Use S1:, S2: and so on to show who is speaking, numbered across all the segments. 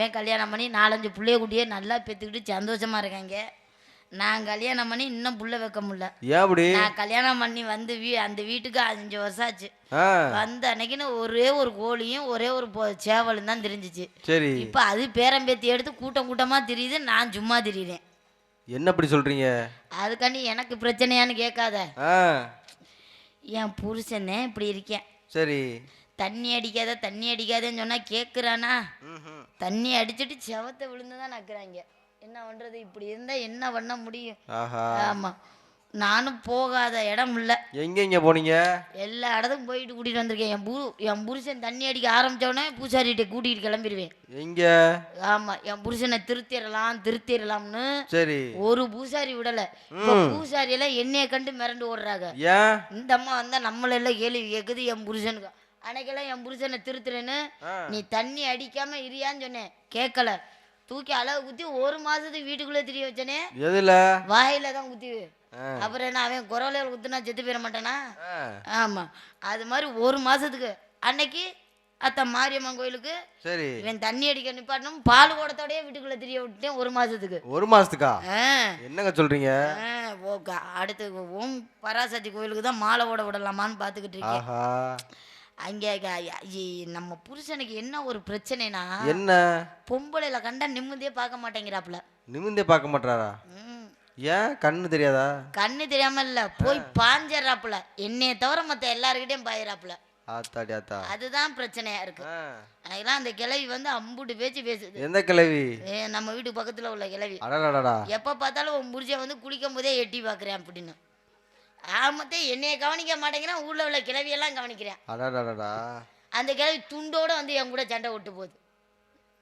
S1: இவன் கல்யாணம் பண்ணி நாலஞ்சு பிள்ளைய கூட்டியே நல்லா பெற்றுக்கிட்டு சந்தோஷமா இருக்காங்க. நான் கல்யாணம் பண்ணி இன்னும் புள்ள வைக்க முடியல. நான் கல்யாணம் பண்ணி வந்து வீ அந்த வீட்டுக்கு அஞ்சு வருஷம் ஆச்சு. வந்த அன்னைக்குன்னு ஒரே ஒரு கோழியும் ஒரே ஒரு சேவலும் தான் தெரிஞ்சிச்சு.
S2: சரி.
S1: இப்போ அது பேரம்பேத்தி எடுத்து கூட்டம் கூட்டமாக தெரியுது நான் சும்மா திரியிறேன்.
S2: என்ன அப்படி சொல்றீங்க?
S1: அதுக்காண்டி எனக்கு பிரச்சனையான்னு கேட்காத. என் புருஷனே இப்படி இருக்கேன்.
S2: சரி.
S1: தண்ணி அடிக்காத தண்ணி அடிக்காதன்னு சொன்னால் கேட்குறானா. தண்ணி அடிச்சிட்டு செவத்தை விழுந்து தான் நக்குறாங்க. என்ன பண்ணுறது இப்படி இருந்தால் என்ன பண்ண முடியும்? ஆமாம் நானும் போகாத இடம் இல்லை.
S2: எங்க எங்க போனீங்க?
S1: எல்லா இடத்துக்கும் போயிட்டு கூட்டிகிட்டு வந்திருக்கேன். என் புரு என் புருஷன் தண்ணி அடிக்க ஆரம்பித்தோடனே பூசாரிகிட்ட கூட்டிகிட்டு கிளம்பிடுவேன்
S2: எங்க?
S1: ஆமாம் என் புருஷனை திருத்திடலாம் திருத்திடலாம்னு
S2: சரி.
S1: ஒரு பூசாரி விடலை. பூசாரி எல்லாம் என்னைய கண்டு மிரண்டு ஓடுறாங்க.
S2: ஏன்?
S1: இந்த அம்மா வந்தால் நம்மளெல்லாம் கேள்வி கேட்குது என் புருஷனுக்கு. அன்னைக்கெல்லாம் என் புருஷனை திருத்துறேன்னு. நீ தண்ணி அடிக்காம இரியான்னு சொன்னேன். கேட்கல. தூக்கி அளவு குத்தி ஒரு மாசத்துக்கு வீட்டுக்குள்ளே திரிய வச்சனே.
S2: எதுல?
S1: வாயில தான் குத்தி. அப்புறம் என்ன அவன் குரலையில குத்துனா செத்து போயிட மாட்டானா. ஆமா. அது மாதிரி ஒரு மாசத்துக்கு. அன்னைக்கு அத்த மாரியம்மன் கோயிலுக்கு
S2: சரி.
S1: இவன் தண்ணி அடிக்க நிப்பாட்டணும். பால் குடத்தோடயே வீட்டுக்குள்ள திரிய விட்டுட்டேன் ஒரு மாசத்துக்கு.
S2: ஒரு மாசத்துக்கா? என்னங்க சொல்றீங்க?
S1: அடுத்து ஓம் பராசக்தி கோயிலுக்கு தான் மாலை ஓட விடலாமான்னு பார்த்துக்கிட்டு இருக்கேன். அங்கே நம்ம புருஷனுக்கு என்ன ஒரு பிரச்சனைனா
S2: என்ன?
S1: பொம்பளையில கண்டா நிம்மதியே பார்க்க மாட்டேங்கிறாப்புல.
S2: நிமிந்தே பார்க்க மாட்டாரா
S1: ம்.
S2: ஏன்? கண்ணு தெரியாதா?
S1: கண்ணு தெரியாம இல்ல போய் பாஞ்சிடறாப்புல என்னைய தவிர மத்த எல்லாருக்கிட்டையும்
S2: ஆத்தாடி ஆத்தா.
S1: அதுதான் பிரச்சனையா இருக்கு. எனக்கெல்லாம் அந்த கிழவி வந்து அம்புட்டு பேச்சு பேசுது.
S2: எந்த கிழவி?
S1: ஏ, நம்ம வீட்டு பக்கத்துல உள்ள
S2: அடடடடா.
S1: எப்ப பார்த்தாலும் உன் புருஷன் வந்து குளிக்கும் போதே எட்டி பார்க்குறேன் அப்படின்னு. ஆமத்தே என்னைய கவனிக்க மாட்டேங்கிறான் ஊர்ல உள்ள கிழவியெல்லாம் கவனிக்கிறேன். அந்த கிழவி துண்டோட வந்து என் கூட சண்டை விட்டு போகுது.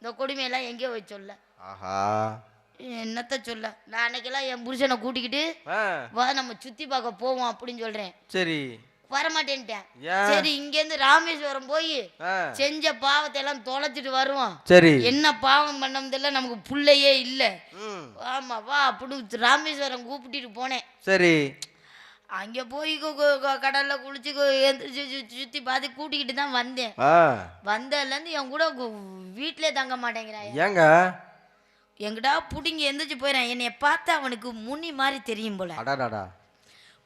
S1: இந்த கொடுமையெல்லாம் எங்கேயோ போய் சொல்ல.
S2: ஆஹா.
S1: என்னத்த சொல்ல? நான் அன்னைக்கெல்லாம் என் புருஷனை கூட்டிக்கிட்டு வா நம்ம சுத்தி பார்க்க போவோம் அப்படின்னு சொல்றேன்.
S2: சரி.
S1: வரமாட்டேன்ட்டேன். சரி இங்கேருந்து ராமேஸ்வரம் போய் செஞ்ச பாவத்தை எல்லாம் தொலைச்சிட்டு வருவோம்.
S2: சரி.
S1: என்ன பாவம் பண்ணதில்ல நமக்கு புள்ளையே இல்ல. ஆமா வா அப்படின்னு ராமேஸ்வரம் கூப்பிட்டுட்டு போனேன்.
S2: சரி.
S1: அங்க போய் கடல்ல குளிச்சு எந்திரிச்சு சு- சுத்தி பார்த்து கூட்டிக்கிட்டு தான் வந்தேன். வந்ததுலேருந்து என் கூட வீட்டிலே தங்க மாட்டேங்கிறான்
S2: ஏங்க?
S1: எங்கிட்டா புடிங்கி எந்திரிச்சு போயிடான் என்னைய பார்த்தா அவனுக்கு முனி மாதிரி தெரியும் போல.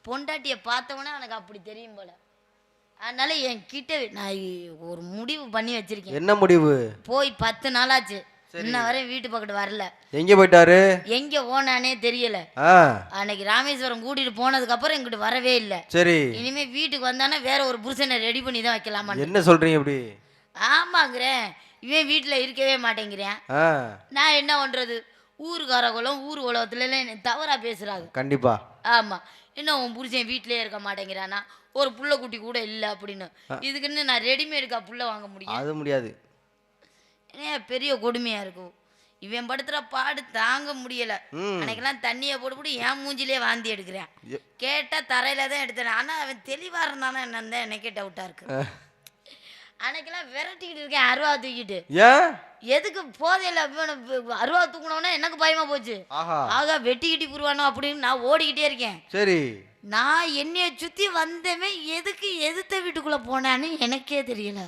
S1: பொண்டாட்டியை பார்த்தவொடனே எனக்கு அப்படி தெரியும் போல. அதனால என் கிட்ட நான் ஒரு முடிவு பண்ணி வச்சிருக்கேன்.
S2: என்ன முடிவு?
S1: போய் பத்து நாளாச்சு. இன்ன வரை வீட்டு பக்கத்து வரல.
S2: எங்க போயிட்டாரு?
S1: எங்க போனானே தெரியல. அன்னைக்கு ராமேஸ்வரம் கூட்டிட்டு போனதுக்கு அப்புறம் இங்கிட்டு வரவே இல்லை.
S2: சரி.
S1: இனிமே வீட்டுக்கு வந்தானே வேற ஒரு புருஷனை ரெடி பண்ணி தான் வைக்கலாமா
S2: என்ன சொல்றீங்க இப்படி?
S1: ஆமாங்கிறேன். இவன் வீட்டில் இருக்கவே மாட்டேங்கிறேன். நான் என்ன பண்றது? ஊருக்காரங்களும் ஊர் உலகத்துல என்னை தவறா பேசுறாங்க.
S2: கண்டிப்பா.
S1: ஆமா. என்ன உன் புருஷன் வீட்டிலே இருக்க மாட்டேங்கிறானா? ஒரு புள்ள குட்டி கூட இல்லை அப்படின்னு. இதுக்குன்னு நான் ரெடிமேடுக்கா புள்ள வாங்க முடியும்
S2: அது முடியாது.
S1: ஏன் பெரிய கொடுமையா இருக்கும். இவன் படுத்துற பாடு தாங்க முடியல. அன்னைக்கெல்லாம் தண்ணியை போட்டு போட்டு என் மூஞ்சிலே வாந்தி எடுக்கிறேன். கேட்டா தரையில தான் எடுத்தேன். ஆனா அவன் தெளிவா இருந்தானே என்னன்னு தான் எனக்கே டவுட்டா இருக்கு. அன்னைக்கெல்லாம் விரட்டிக்கிட்டு இருக்கேன் அருவா தூக்கிட்டு. எதுக்கு போதையில அருவா தூக்கணும்னா எனக்கு பயமா போச்சு. ஆகா வெட்டி கிட்டி புருவானோ அப்படின்னு நான் ஓடிக்கிட்டே இருக்கேன்.
S2: சரி.
S1: நான் என்னைய சுத்தி வந்தவன் எதுக்கு எதிர்த்த வீட்டுக்குள்ள போனான்னு எனக்கே தெரியல.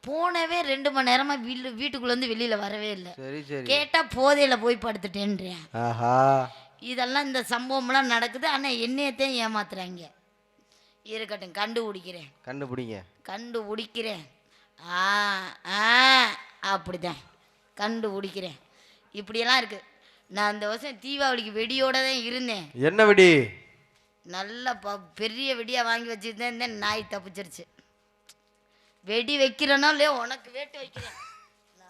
S1: போனவே ரெண்டு மணி நேரமா வீட்டு வீட்டுக்குள்ள இருந்து வெளியில வரவே இல்லை. கேட்டா போதையில போய் படுத்துட்டேன்றேன். இதெல்லாம் இந்த சம்பவம்லாம் நடக்குது. ஆனா என்னையத்தையும் ஏமாத்துறாங்க. இருக்கட்டும் கண்டுபிடிக்கிறேன்.
S2: கண்டுபிடிங்க.
S1: கண்டுபிடிக்கிறேன். ஆ ஆ அப்படிதான். கண்டுபிடிக்கிறேன். இப்படியெல்லாம் இருக்கு. நான் இந்த வருஷம் தீபாவளிக்கு வெடியோட தான் இருந்தேன்.
S2: என்ன வெடி?
S1: நல்ல பெரிய வெடியாக வாங்கி வச்சுருந்தேன். நாய் தப்பிச்சிருச்சு. வெடி வைக்கிறேனோ இல்லையா உனக்கு வேட்டு வைக்கிறேன்.